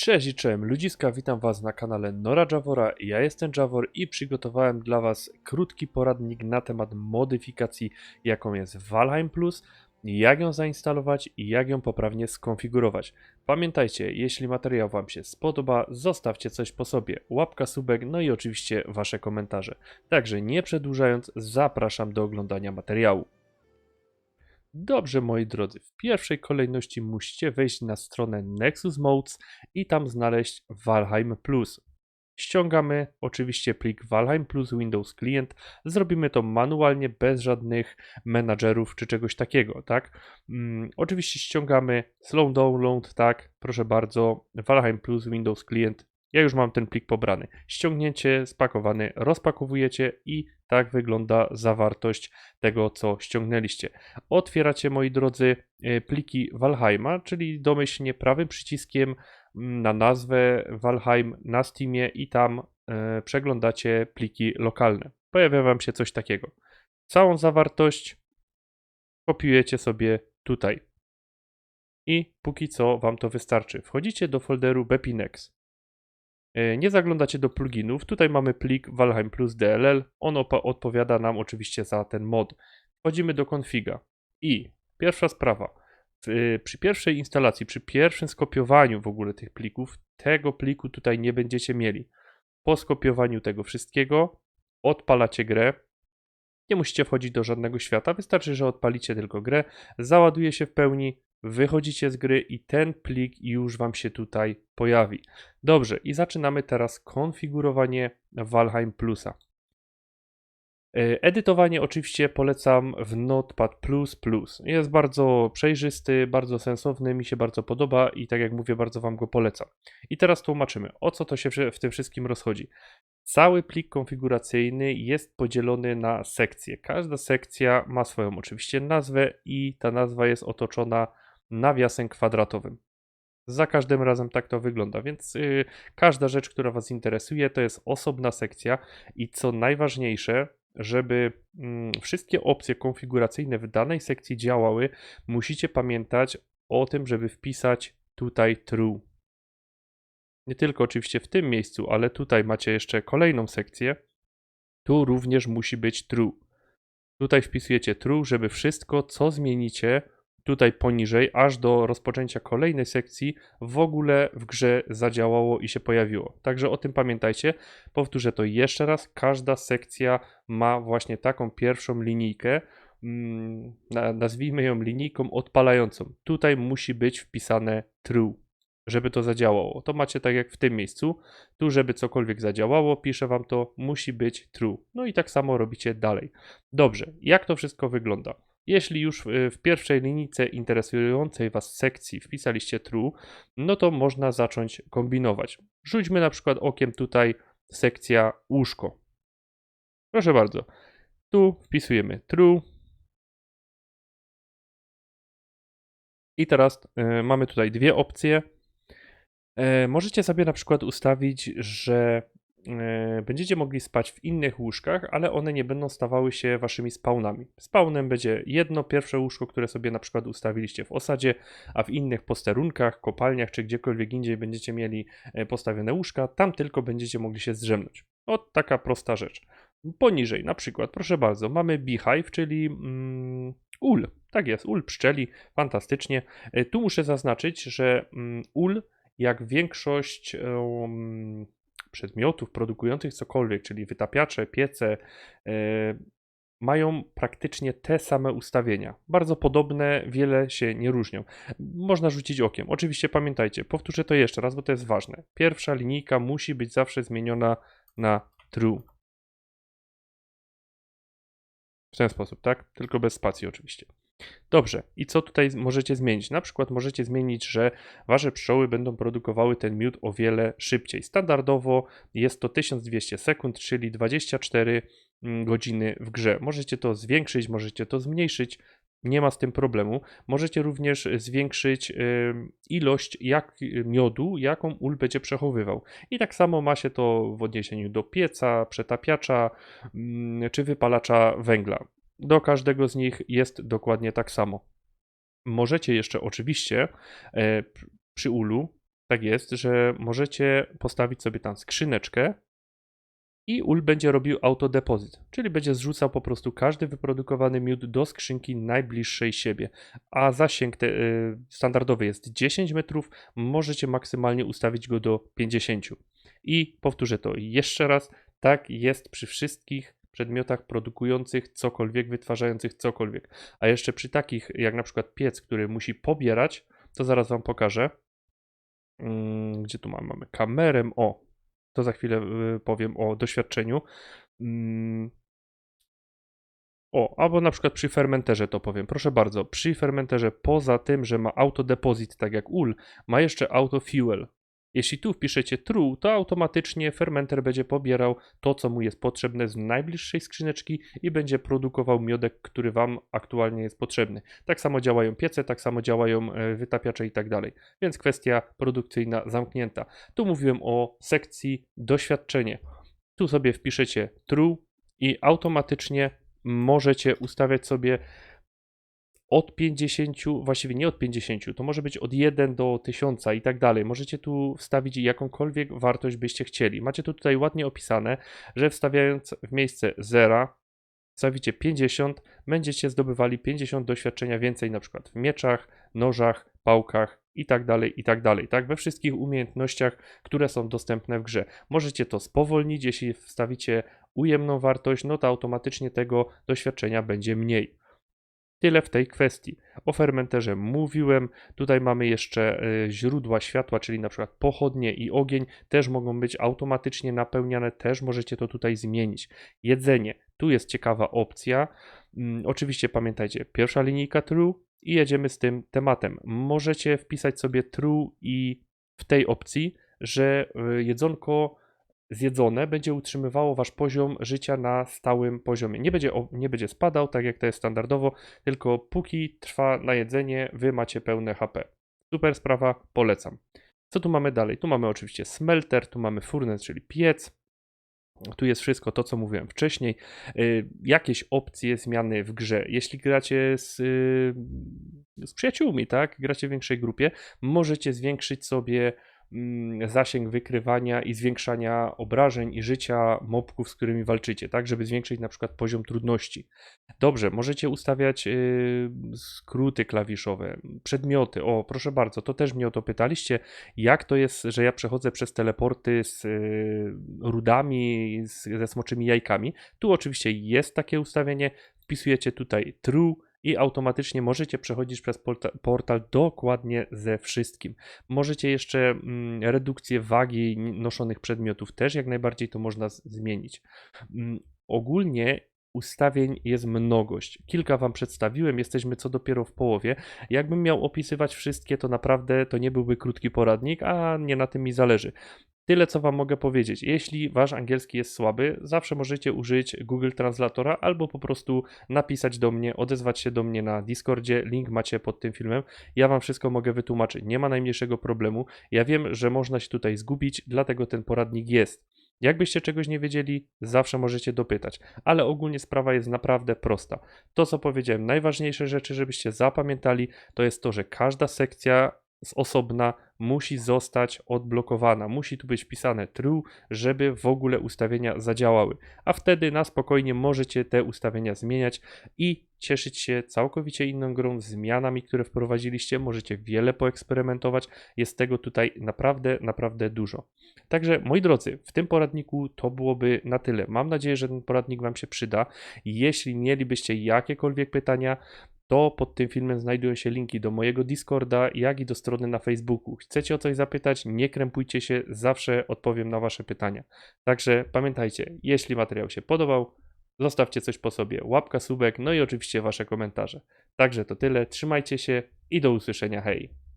Cześć cześć, ludziska, witam was na kanale Nora Javora, ja jestem Javor i przygotowałem dla was krótki poradnik na temat modyfikacji, jaką jest Valheim Plus, jak ją zainstalować i jak ją poprawnie skonfigurować. Pamiętajcie, jeśli materiał wam się spodoba, zostawcie coś po sobie, łapka, subek, no i oczywiście wasze komentarze. Także nie przedłużając, zapraszam do oglądania materiału. Dobrze, moi drodzy, w pierwszej kolejności musicie wejść na stronę Nexus Modes i tam znaleźć Valheim Plus. Ściągamy oczywiście plik Valheim Plus Windows Client. Zrobimy to manualnie, bez żadnych menadżerów czy czegoś takiego, tak? Mm, oczywiście ściągamy slow download, tak? Proszę bardzo, Valheim Plus Windows Client. Ja już mam ten plik pobrany. Ściągnięcie, spakowany, rozpakowujecie i tak wygląda zawartość tego, co ściągnęliście. Otwieracie, moi drodzy, e, pliki Valheima, czyli domyślnie prawym przyciskiem mm, na nazwę Valheim na Steamie i tam e, przeglądacie pliki lokalne. Pojawia Wam się coś takiego. Całą zawartość kopiujecie sobie tutaj. I póki co Wam to wystarczy. Wchodzicie do folderu Bepinex. E, Nie zaglądacie do pluginów. Tutaj mamy plik Valheim Plus DLL. On odpowiada nam oczywiście za ten mod. Wchodzimy do konfiga. I pierwsza sprawa. Y, przy pierwszej instalacji, przy pierwszym skopiowaniu w ogóle tych plików, tego pliku tutaj nie będziecie mieli. Po skopiowaniu tego wszystkiego odpalacie grę. Nie musicie wchodzić do żadnego świata, wystarczy, że odpalicie tylko grę, załaduje się w pełni, wychodzicie z gry i ten plik już Wam się tutaj pojawi. Dobrze, i zaczynamy teraz konfigurowanie Valheim Plusa. E, Edytowanie oczywiście polecam w Notepad++. Jest bardzo przejrzysty, bardzo sensowny, mi się bardzo podoba i tak jak mówię, bardzo Wam go polecam. I teraz tłumaczymy, o co to się w w tym wszystkim rozchodzi. Cały plik konfiguracyjny jest podzielony na sekcje. Każda sekcja ma swoją oczywiście nazwę i ta nazwa jest otoczona nawiasem kwadratowym. Za każdym razem tak to wygląda, więc yy, każda rzecz, która Was interesuje, to jest osobna sekcja i co najważniejsze, żeby mm, wszystkie opcje konfiguracyjne w danej sekcji działały, musicie pamiętać o tym, żeby wpisać tutaj true. Nie tylko oczywiście w tym miejscu, ale tutaj macie jeszcze kolejną sekcję. Tu również musi być true. Tutaj wpisujecie true, żeby wszystko, co zmienicie, tutaj poniżej, aż do rozpoczęcia kolejnej sekcji, w ogóle w grze zadziałało i się pojawiło. Także o tym pamiętajcie. Powtórzę to jeszcze raz. Każda sekcja ma właśnie taką pierwszą linijkę. mm, na- Nazwijmy ją linijką odpalającą. Tutaj musi być wpisane true, żeby to zadziałało. To macie tak jak w tym miejscu. Tu, żeby cokolwiek zadziałało, piszę wam to, musi być true. No i tak samo robicie dalej. Dobrze, jak to wszystko wygląda? Jeśli już w- w pierwszej linijce interesującej Was sekcji wpisaliście true, no to można zacząć kombinować. Rzućmy na przykład okiem tutaj sekcja łóżko. Proszę bardzo. Tu wpisujemy true. I teraz y, mamy tutaj dwie opcje. E, możecie sobie na przykład ustawić, że będziecie mogli spać w innych łóżkach, ale one nie będą stawały się waszymi spawnami. Spawnem będzie jedno pierwsze łóżko, które sobie na przykład ustawiliście w osadzie, a w innych posterunkach, kopalniach czy gdziekolwiek indziej będziecie mieli e, postawione łóżka, tam tylko będziecie mogli się zdrzemnąć. O, taka prosta rzecz. Poniżej, na przykład, proszę bardzo, mamy beehive, czyli mm, ul. Tak jest, ul pszczeli, fantastycznie. E, Tu muszę zaznaczyć, że mm, ul jak większość em, przedmiotów produkujących cokolwiek, czyli wytapiacze, piece, e, mają praktycznie te same ustawienia. Bardzo podobne, wiele się nie różnią. Można rzucić okiem. Oczywiście pamiętajcie, powtórzę to jeszcze raz, bo to jest ważne. Pierwsza linijka musi być zawsze zmieniona na true. W ten sposób, tak? Tylko bez spacji oczywiście. Dobrze, i co tutaj możecie zmienić? Na przykład możecie zmienić, że wasze pszczoły będą produkowały ten miód o wiele szybciej. Standardowo jest to 1200 sekund, czyli 24 mm, godziny w grze. Możecie to zwiększyć, możecie to zmniejszyć. Nie ma z tym problemu. Możecie również zwiększyć ilość jak, miodu, jaką ul będzie przechowywał. I tak samo ma się to w odniesieniu do pieca, przetapiacza mm, czy wypalacza węgla. Do każdego z nich jest dokładnie tak samo. Możecie jeszcze oczywiście e, przy ulu tak jest, że możecie postawić sobie tam skrzyneczkę i ul będzie robił autodepozyt, czyli będzie zrzucał po prostu każdy wyprodukowany miód do skrzynki najbliższej siebie, a zasięg te, y, standardowy jest 10 metrów, możecie maksymalnie ustawić go do 50. I powtórzę to jeszcze raz, tak jest przy wszystkich przedmiotach produkujących cokolwiek, wytwarzających cokolwiek. A jeszcze przy takich, jak na przykład piec, który musi pobierać, to zaraz Wam pokażę. Mm, Gdzie tu mamy? Mamy kamerę. O, to za chwilę y, powiem o doświadczeniu. Mm. O, albo na przykład przy fermenterze to powiem. Proszę bardzo, przy fermenterze poza tym, że ma autodepozyt, tak jak ul, ma jeszcze autofuel. Jeśli tu wpiszecie true, to automatycznie fermenter będzie pobierał to, co mu jest potrzebne z najbliższej skrzyneczki i będzie produkował miodek, który Wam aktualnie jest potrzebny. Tak samo działają piece, tak samo działają e, wytapiacze i tak dalej. Więc kwestia produkcyjna zamknięta. Tu mówiłem o sekcji doświadczenie. Tu sobie wpiszecie true i automatycznie możecie ustawiać sobie od 50, właściwie nie od 50, to może być od 1 do 1000 i tak dalej. Możecie tu wstawić jakąkolwiek wartość byście chcieli. Macie tu tutaj ładnie opisane, że wstawiając w miejsce 0, wstawicie 50, będziecie zdobywali 50 doświadczenia więcej na przykład w mieczach, nożach, pałkach i tak dalej, i tak dalej, tak? We wszystkich umiejętnościach, które są dostępne w grze. Możecie to spowolnić, jeśli wstawicie ujemną wartość, no to automatycznie tego doświadczenia będzie mniej. Tyle w tej kwestii. O fermenterze mówiłem. Tutaj mamy jeszcze y, źródła światła, czyli na przykład pochodnie i ogień też mogą być automatycznie napełniane, też możecie to tutaj zmienić. Jedzenie. Tu jest ciekawa opcja. Mm, Oczywiście pamiętajcie, pierwsza linijka true i jedziemy z tym tematem. Możecie wpisać sobie true i w tej opcji, że y, jedzonko zjedzone będzie utrzymywało wasz poziom życia na stałym poziomie. Nie będzie, nie będzie spadał, tak jak to jest standardowo, tylko póki trwa na jedzenie, wy macie pełne HP. Super sprawa, polecam. Co tu mamy dalej? Tu mamy oczywiście smelter, tu mamy furnace, czyli piec. Tu jest wszystko to, co mówiłem wcześniej. Y, jakieś opcje zmiany w grze. Jeśli gracie z, y, z przyjaciółmi, tak, gracie w większej grupie, możecie zwiększyć sobie zasięg wykrywania i zwiększania obrażeń i życia mobków, z którymi walczycie, tak, żeby zwiększyć na przykład poziom trudności. Dobrze, możecie ustawiać y, skróty klawiszowe, przedmioty. O, proszę bardzo, to też mnie o to pytaliście. Jak to jest, że ja przechodzę przez teleporty z y, rudami, z, ze smoczymi jajkami? Tu oczywiście jest takie ustawienie. Wpisujecie tutaj true i automatycznie możecie przechodzić przez porta- portal dokładnie ze wszystkim. Możecie jeszcze mm, redukcję wagi noszonych przedmiotów też jak najbardziej to można zmienić. Mm, ogólnie ustawień jest mnogość. Kilka wam przedstawiłem, jesteśmy co dopiero w połowie. Jakbym miał opisywać wszystkie, to naprawdę to nie byłby krótki poradnik, a nie na tym mi zależy. Tyle, co Wam mogę powiedzieć. Jeśli Wasz angielski jest słaby, zawsze możecie użyć Google Translatora albo po prostu napisać do mnie, odezwać się do mnie na Discordzie. Link macie pod tym filmem. Ja Wam wszystko mogę wytłumaczyć. Nie ma najmniejszego problemu. Ja wiem, że można się tutaj zgubić, dlatego ten poradnik jest. Jakbyście czegoś nie wiedzieli, zawsze możecie dopytać, ale ogólnie sprawa jest naprawdę prosta. To, co powiedziałem, najważniejsze rzeczy, żebyście zapamiętali, to jest to, że każda sekcja z osobna musi zostać odblokowana. Musi tu być wpisane true, żeby w ogóle ustawienia zadziałały. A wtedy na spokojnie możecie te ustawienia zmieniać i cieszyć się całkowicie inną grą, zmianami, które wprowadziliście. Możecie wiele poeksperymentować. Jest tego tutaj naprawdę, naprawdę dużo. Także moi drodzy, w tym poradniku to byłoby na tyle. Mam nadzieję, że ten poradnik Wam się przyda. Jeśli mielibyście jakiekolwiek pytania, to pod tym filmem znajdują się linki do mojego Discorda, jak i do strony na Facebooku. Chcecie o coś zapytać? Nie krępujcie się, zawsze odpowiem na Wasze pytania. Także pamiętajcie, jeśli materiał się podobał, zostawcie coś po sobie, łapka, subek, no i oczywiście Wasze komentarze. Także to tyle, trzymajcie się i do usłyszenia, hej!